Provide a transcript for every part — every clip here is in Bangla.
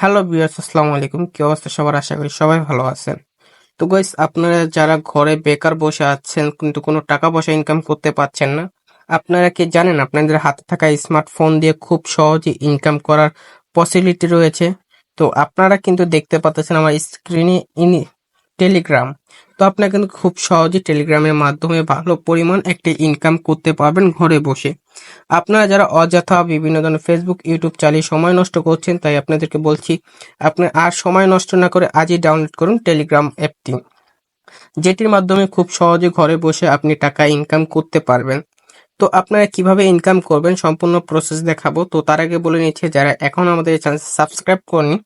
হ্যালো বিয়ার্স আসসালামু আলাইকুম। কি অবস্থা সবার? আশা করি সবাই ভালো আছেন। তো গাইস আপনারা যারা ঘরে বেকার বসে আছেন কিন্তু কোনো টাকা পয়সা ইনকাম করতে পারছেন না, আপনারা কি জানেন আপনাদের হাতে থাকা স্মার্টফোন দিয়ে খুব সহজে ইনকাম করার পসিবিলিটি রয়েছে? তো আপনারা কিন্তু দেখতে পাচ্ছেন আমার স্ক্রিনে ইন টেলিগ্রাম। তো আপনারা কিন্তু খুব সহজে টেলিগ্রামের মাধ্যমে ভালো পরিমাণ একটি ইনকাম করতে পারবেন ঘরে বসে। আপনারা যারা অযথা বিভিন্ন ধরনের ফেসবুক ইউটিউব চালিয়ে সময় নষ্ট করছেন, তাই আপনাদেরকে বলছি, আপনি আর সময় নষ্ট না করে আজই ডাউনলোড করুন টেলিগ্রাম অ্যাপটি যেটির মাধ্যমে খুব সহজে ঘরে বসে আপনি টাকা ইনকাম করতে পারবেন। তো আপনারা কীভাবে ইনকাম করবেন সম্পূর্ণ প্রসেস দেখাবো। তো তার আগে বলে নিচ্ছি, যারা এখন আমাদের চ্যানেল সাবস্ক্রাইব করেনি,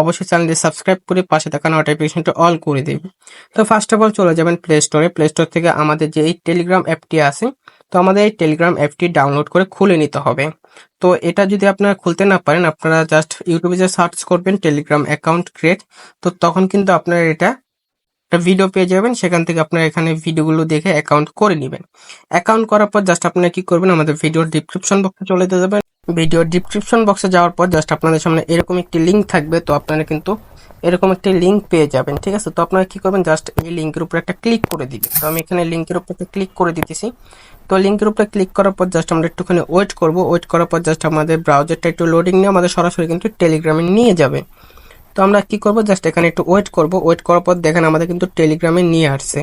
অবশ্যই চ্যানেলটি সাবস্ক্রাইব করে পাশে থাকা নোটিফিকেশনটা অল করে দেবে তো ফার্স্ট অফ অল চলে যাবেন প্লে স্টোরে প্লে স্টোর থেকে আমাদের যে এই টেলিগ্রাম অ্যাপটি আছে, তো আমাদের এই টেলিগ্রাম অ্যাপটি ডাউনলোড করে খুলে নিতে হবে। তো এটা যদি আপনারা খুলতে না পারেন, আপনারা জাস্ট ইউটিউবে যে সার্চ করবেন টেলিগ্রাম অ্যাকাউন্ট ক্রিয়েট তো তখন কিন্তু আপনারা এটা একটা ভিডিও পেয়ে যাবেন, সেখান থেকে আপনারা এখানে ভিডিওগুলো দেখে অ্যাকাউন্ট করে নেবেন। অ্যাকাউন্ট করার পর জাস্ট আপনারা কি করবেন, আমাদের ভিডিওর ডিসক্রিপশন বক্সে চলে যেতে যাবেন। ভিডিওর ডিসক্রিপশন বক্সে যাওয়ার পর জাস্ট আপনাদের সামনে এরকম একটি লিঙ্ক থাকবে, তো আপনারা কিন্তু এরকম একটি লিঙ্ক পেয়ে যাবেন, ঠিক আছে? তো আপনারা কি করবেন জাস্ট এই লিঙ্কের উপরে একটা ক্লিক করে দিবেন। তো আমি এখানে লিঙ্কের উপরে একটা ক্লিক করে দিতেছি। তো লিঙ্কের উপরে ক্লিক করার পর জাস্ট আমরা একটুখানি ওয়েট করব। ওয়েট করার পর জাস্ট আমাদের ব্রাউজারটা একটু লোডিং নিয়ে আমাদের সরাসরি কিন্তু টেলিগ্রামে নিয়ে যাবে তো আমরা কি করব? জাস্ট এখানে একটু ওয়েট করব। ওয়েট করার পর দেখেন আমাদের কিন্তু টেলিগ্রামে নিয়ে আসছে।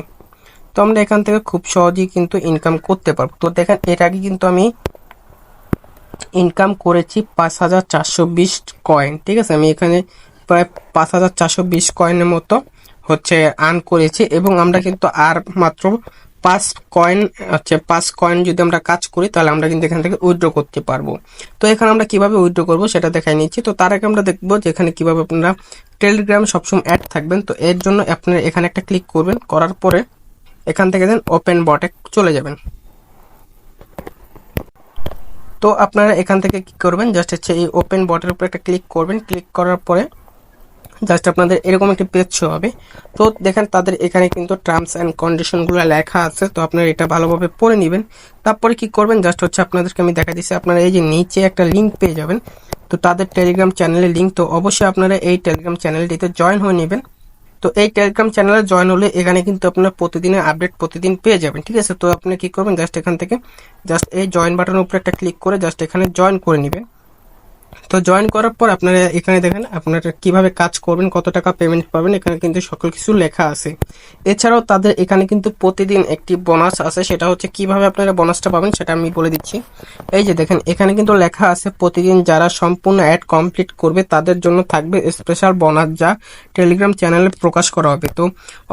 তো আমরা এখান থেকে খুব সহজেই কিন্তু ইনকাম করতে পারব। তো দেখেন, এর আগে কিন্তু আমি ইনকাম করেছি পাঁচ হাজার চারশো বিশ কয়েন ঠিক আছে? আমি এখানে প্রায় পাঁচ হাজার চারশো বিশ কয়েনের মতো হচ্ছে আর্ন করেছি এবং আমরা কিন্তু আর মাত্র পাঁচ কয়েন হচ্ছে পাঁচ কয়েন যদি আমরা কাজ করি, তাহলে আমরা কিন্তু এখান থেকে উইথড্র করতে পারব। তো এখানে আমরা কীভাবে উইথড্র করব সেটা দেখাই নিচ্ছি। তো তার আগে আমরা দেখব যে এখানে কীভাবে আপনারা টেলিগ্রাম সবসময় অ্যাড থাকবেন। তো এর জন্য আপনারা এখানে একটা ক্লিক করবেন। করার পরে এখান থেকে দেন ওপেন বটে চলে যাবেন। তো আপনারা এখান থেকে কি করবেন? জাস্ট হচ্ছে এই ওপেন বটের উপর একটা ক্লিক করবেন। ক্লিক করার পরে জাস্ট আপনাদের এরকম একটি পেজ শো হবে। তো দেখেন তাদের এখানে কিন্তু টার্মস অ্যান্ড কন্ডিশনগুলো লেখা আছে। তো আপনারা এটা ভালোভাবে পড়ে নেবেন। তারপরে কি করবেন? জাস্ট হচ্ছে আপনাদেরকে আমি দেখা দিচ্ছি। আপনারা এই যে নিচে একটা লিঙ্ক পেয়ে যাবেন। তো তাদের টেলিগ্রাম চ্যানেলের লিঙ্ক তো অবশ্যই আপনারা এই টেলিগ্রাম চ্যানেলটিতে জয়েন হয়ে নেবেন। তো এই টেলিগ্রাম চ্যানেলে জয়েন হলে এখানে কিন্তু আপনার প্রতিদিনের আপডেট প্রতিদিন পেয়ে যাবেন। ঠিক আছে? তো আপনি কি করবেন? জাস্ট এখান থেকে জাস্ট এই জয়েন বাটনের উপরে একটা ক্লিক করে জাস্ট এখানে জয়েন করে নেবেন। তো জয়েন করার পর আপনারা এখানে দেখেন আপনারা কীভাবে কাজ করবেন, কত টাকা পেমেন্ট পাবেন, এখানে কিন্তু সকল কিছু লেখা আছে। এছাড়াও তাদের এখানে কিন্তু প্রতিদিন একটি বোনাস আছে, সেটা হচ্ছে কীভাবে আপনারা বোনাসটা পাবেন সেটা আমি বলে দিচ্ছি। এই যে দেখেন, এখানে কিন্তু লেখা আছে প্রতিদিন যারা সম্পূর্ণ অ্যাড কমপ্লিট করবে, তাদের জন্য থাকবে স্পেশাল বোনাস যা টেলিগ্রাম চ্যানেলে প্রকাশ করা হবে। তো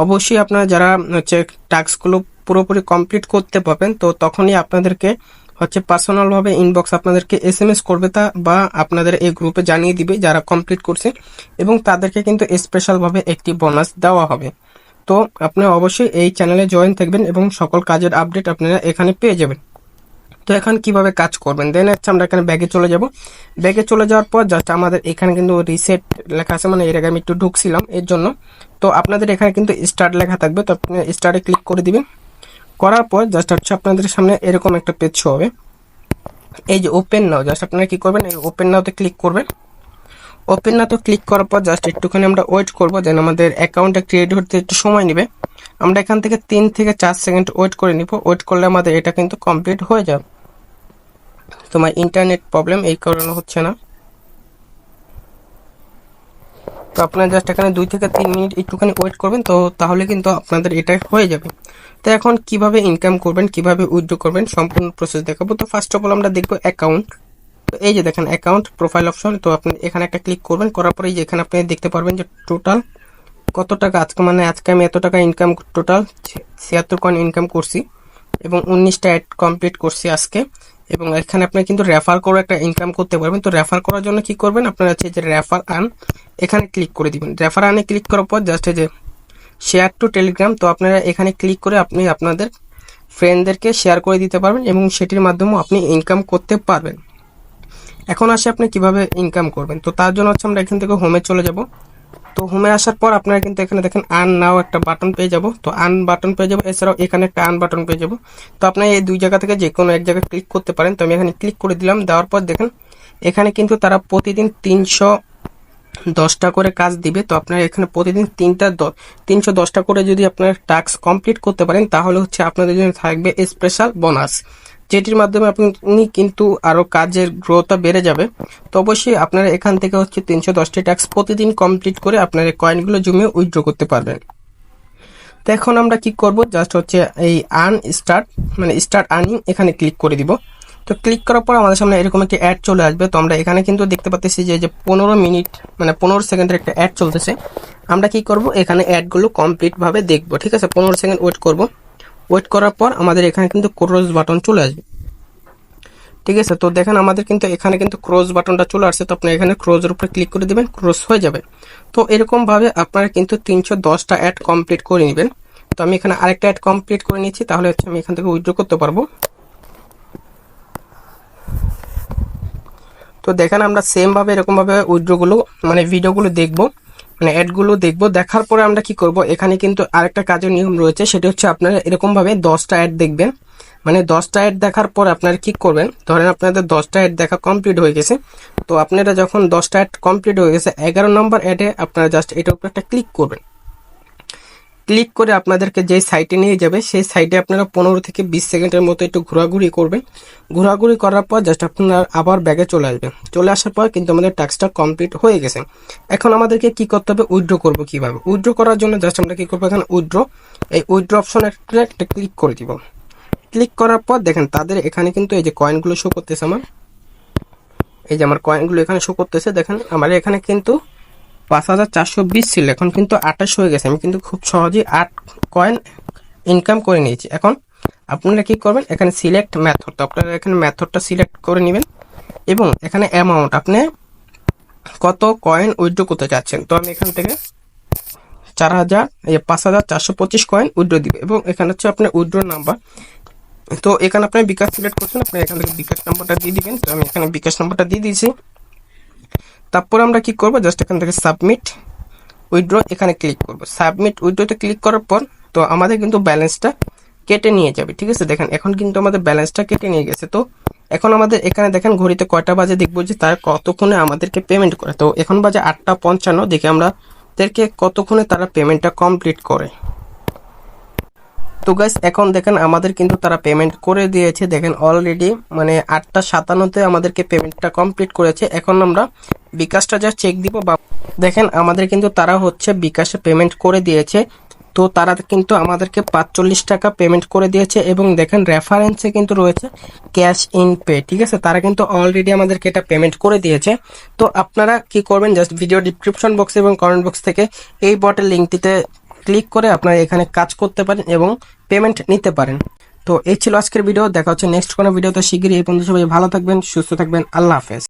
অবশ্যই আপনারা যারা হচ্ছে টাস্কগুলো পুরোপুরি কমপ্লিট করতে পারবেন, তো তখনই আপনাদেরকে হচ্ছে পার্সোনালভাবে ইনবক্স আপনাদেরকে এস এম এস করবে তা বা আপনাদের এই গ্রুপে জানিয়ে দিবে যারা কমপ্লিট করছে এবং তাদেরকে কিন্তু স্পেশালভাবে একটি বোনাস দেওয়া হবে। তো আপনি অবশ্যই এই চ্যানেলে জয়েন থাকবেন এবং সকল কাজের আপডেট আপনারা এখানে পেয়ে যাবেন। তো এখন কীভাবে কাজ করবেন? দেন হচ্ছে আমরা এখানে ব্যাগে চলে যাব। ব্যাগে চলে যাওয়ার পর জাস্ট আমাদের এখানে কিন্তু রিসেট লেখা আছে মানে এর আগে আমি একটু ঢুকছিলাম এর জন্য। তো আপনাদের এখানে কিন্তু স্টার্ট লেখা থাকবে, তো আপনি স্টার্টে ক্লিক করে দিবেন। করার পর জাস্ট হচ্ছে আপনাদের সামনে এরকম একটা পেজ শো হবে। এই যে ওপেন নাও জাস্ট আপনারা কি করবেন, এই ওপেন নাওতে ক্লিক করবেন। ওপেন নাওতে ক্লিক করার পর জাস্ট একটুখানি আমরা ওয়েট করব যেন আমাদের অ্যাকাউন্টটা ক্রিয়েট হতে একটু সময় নেবে। আমরা এখান থেকে তিন থেকে চার সেকেন্ড ওয়েট করে নিব। ওয়েট করলে আমাদের এটা কিন্তু কমপ্লিট হয়ে যাবে। তোমার ইন্টারনেট প্রবলেম এই কারণে হচ্ছে না। তো আপনারা জাস্ট এখানে দুই থেকে তিন মিনিট একটুখানি ওয়েট করবেন, তো তাহলে কিন্তু আপনাদের এটা হয়ে যাবে। তো এখন কীভাবে ইনকাম করবেন, কীভাবে উইথড্র করবেন, সম্পূর্ণ প্রসেস দেখাবো। তো ফার্স্ট অফ অল আমরা দেখব অ্যাকাউন্ট তো এই যে দেখেন অ্যাকাউন্ট প্রোফাইল অপশন তো আপনি এখানে একটা ক্লিক করবেন, করার পরে এখানে আপনি দেখতে পারবেন যে টোটাল কত টাকা আজকে মানে আজকে আমি এত টাকা ইনকাম টোটাল ছিয়াত্তর কয়েন ইনকাম করছি এবং উনিশটা অ্যাড কমপ্লিট করছি আজকে। এবং এখানে আপনি কিন্তু রেফার করে একটা ইনকাম করতে পারবেন। তো রেফার করার জন্য কি করবেন? আপনারা হচ্ছে যে রেফার আন এখানে ক্লিক করে দিবেন। রেফার আনে ক্লিক করার পর জাস্ট যে শেয়ার টু টেলিগ্রাম তো আপনারা এখানে ক্লিক করে আপনি আপনাদের ফ্রেন্ডদেরকে শেয়ার করে দিতে পারবেন এবং সেটির মাধ্যমেও আপনি ইনকাম করতে পারবেন। এখন আসে আপনি কীভাবে ইনকাম করবেন। তো তার জন্য হচ্ছে আমরা এখান থেকে হোমে চলে যাব। তো হোমে আসার পর আপনারা কিন্তু এখানে দেখেন আন নাও একটা বাটন পেয়ে যাব। তো আন বাটন পেয়ে যাব, এছাড়াও এখানে একটা আন বাটন পেয়ে যাব। তো আপনার এই দুই জায়গা থেকে যে কোনো এক জায়গায় ক্লিক করতে পারেন। তো আমি এখানে ক্লিক করে দিলাম, দেওয়ার পর দেখেন এখানে কিন্তু তারা প্রতিদিন তিনশো দশটা করে কাজ দিবে, তো আপনার এখানে প্রতিদিন তিনটা তিনশো দশটা করে যদি আপনার টাস্ক কমপ্লিট করতে পারেন, তাহলে হচ্ছে আপনাদের জন্য থাকবে স্পেশাল বোনাস যেটির মাধ্যমে আপনি কিন্তু আরও কাজের গ্রোথটা বেড়ে যাবে। তো অবশ্যই আপনারা এখান থেকে হচ্ছে তিনশো দশটি ট্যাক্স প্রতিদিন কমপ্লিট করে আপনার কয়েনগুলো জমিয়ে উইথড্র করতে পারবেন। তো এখন আমরা কি করব? জাস্ট হচ্ছে এই আর্ন স্টার্ট মানে স্টার্ট আর্নিং এখানে ক্লিক করে দিব। তো ক্লিক করার পর আমাদের সামনে এরকম একটি অ্যাড চলে আসবে। তো আমরা এখানে কিন্তু দেখতে পাচ্ছি যে পনেরো মিনিট মানে পনেরো সেকেন্ডের একটা অ্যাড চলতেছে। আমরা কি করব? এখানে অ্যাডগুলো কমপ্লিটভাবে দেখব, ঠিক আছে? পনেরো সেকেন্ড ওয়েট করব। ওয়েট করার পর আমাদের এখানে কিন্তু ক্রোজ বাটন চলে আসবে। ঠিক আছে? তো দেখেন আমাদের কিন্তু এখানে কিন্তু ক্রোজ বাটনটা চলে আসছে। তো আপনি এখানে ক্রোজের উপরে ক্লিক করে দেবেন ক্রোজ হয়ে যাবে। তো এরকম ভাবে আপনারা কিন্তু তিনশো দশটা অ্যাড কমপ্লিট করে নেবেন। তো আমি এখানে আরেকটা অ্যাড কমপ্লিট করে নিচ্ছি। তাহলে হচ্ছে আমি এখান থেকে উইথড্র করতে পারব। তো দেখেন আমরা সেম ভাবে, এরকম ভাবে উইথড্রগুলো মানে ভিডিওগুলো দেখব মানে অ্যাডগুলো দেখব। দেখার পরে আমরা কি করব, এখানে কিন্তু আরেকটা কাজের নিয়ম রয়েছে, সেটা হচ্ছে আপনারা এরকম ভাবে দশটা অ্যাড দেখবেন। মানে দশটা অ্যাড দেখার পর আপনারা কি করবেন, ধরেন আপনাদের দশটা অ্যাড দেখা কমপ্লিট হয়ে গেছে, তো আপনারা যখন দশটা অ্যাড কমপ্লিট হয়ে গেছে, এগারো নম্বর অ্যাডে আপনারা জাস্ট এটার উপর একটা ক্লিক করবেন। ক্লিক করে আপনাদেরকে যে সাইটে নিয়ে যাবে, সেই সাইটে আপনারা পনেরো থেকে বিশ সেকেন্ডের মতো একটু ঘোরাঘুরি করবেন। ঘোরাঘুরি করার পর জাস্ট আপনার আবার ব্যাগে চলে আসবে। চলে আসার পর কিন্তু আমাদের টাস্কটা কমপ্লিট হয়ে গেছে। এখন আমাদেরকে কি করতে হবে? উইথড্র করব কীভাবে? উইথড্র করার জন্য জাস্ট আমরা কি করব এখানে? উইথড্র এই উইথড্র অপশন একটা ক্লিক করে দিব। ক্লিক করার পর দেখেন তাদের এখানে কিন্তু এই যে কয়েনগুলো শো করতেছে আমার। এই যে আমার কয়েনগুলো এখানে শো করতেছে, দেখেন আমার এখানে কিন্তু পাঁচ হাজার চারশো বিশ ছিল। এখন কিন্তু আঠাশ হয়ে গেছে। আমি কিন্তু খুব সহজেই আট কয়েন ইনকাম করে নিয়েছি। এখন আপনারা কি করবেন? এখানে সিলেক্ট মেথড আপনারা এখানে মেথডটা সিলেক্ট করে নেবেন এবং এখানে অ্যামাউন্ট আপনি কত কয়েন উইথড্র করতে চাচ্ছেন? তো আমি এখান থেকে চার হাজার পাঁচ হাজার চারশো পঁচিশ কয়েন উইড্রো দিবে। এবং এখানে হচ্ছে আপনার উইড্রো নাম্বার তো এখানে আপনি বিকাশ সিলেক্ট করছেন। আপনি এখান থেকে বিকাশ নাম্বারটা দিয়ে দিবেন। তো আমি এখানে বিকাশ নাম্বারটা দিয়ে দিয়েছি। তারপর আমরা কি করব? জাস্ট এখান থেকে সাবমিট উইথড্র এখানে ক্লিক করব। সাবমিট উইড্রোতে ক্লিক করার পর তো আমাদের কিন্তু ব্যালেন্সটা কেটে নিয়ে যাবে, ঠিক আছে? দেখেন, এখন কিন্তু আমাদের ব্যালেন্সটা কেটে নিয়ে গেছে। তো এখন আমাদের এখানে দেখেন, ঘড়িতে কয়টা বাজে দেখব যে তার কতক্ষণে আমাদেরকে পেমেন্ট করে। তো এখন বাজে আটটা পঞ্চান্ন, দেখে আমরা কতক্ষণে তারা পেমেন্টটা কমপ্লিট করে। তো গাইস এখন দেখেন আমাদের কিন্তু তারা পেমেন্ট করে দিয়েছে। দেখেন অলরেডি মানে আটটা সাতান্নতে আমাদেরকে পেমেন্টটা কমপ্লিট করেছে। এখন আমরা বিকাশটা যা চেক দিব বা দেখেন আমাদের কিন্তু তারা হচ্ছে বিকাশে পেমেন্ট করে দিয়েছে। তো তারা কিন্তু আমাদেরকে পাঁচচল্লিশ টাকা পেমেন্ট করে দিয়েছে এবং দেখেন রেফারেন্সে কিন্তু রয়েছে ক্যাশ ইন পে ঠিক আছে? তারা কিন্তু অলরেডি আমাদেরকে এটা পেমেন্ট করে দিয়েছে। তো আপনারা কি করবেন? জাস্ট ভিডিও ডিসক্রিপশন বক্স এবং কমেন্ট বক্স থেকে এই বটের লিঙ্কটিতে ক্লিক করে আপনারা এখানে কাজ করতে পারেন এবং পেমেন্ট নিতে পারেন। তো এই ছিল আজকের ভিডিও দেখা হচ্ছে নেক্সট কোনো ভিডিওতে শিগগিরই এই পর্যন্ত সবাই ভালো থাকবেন, সুস্থ থাকবেন, আল্লাহ হাফেজ।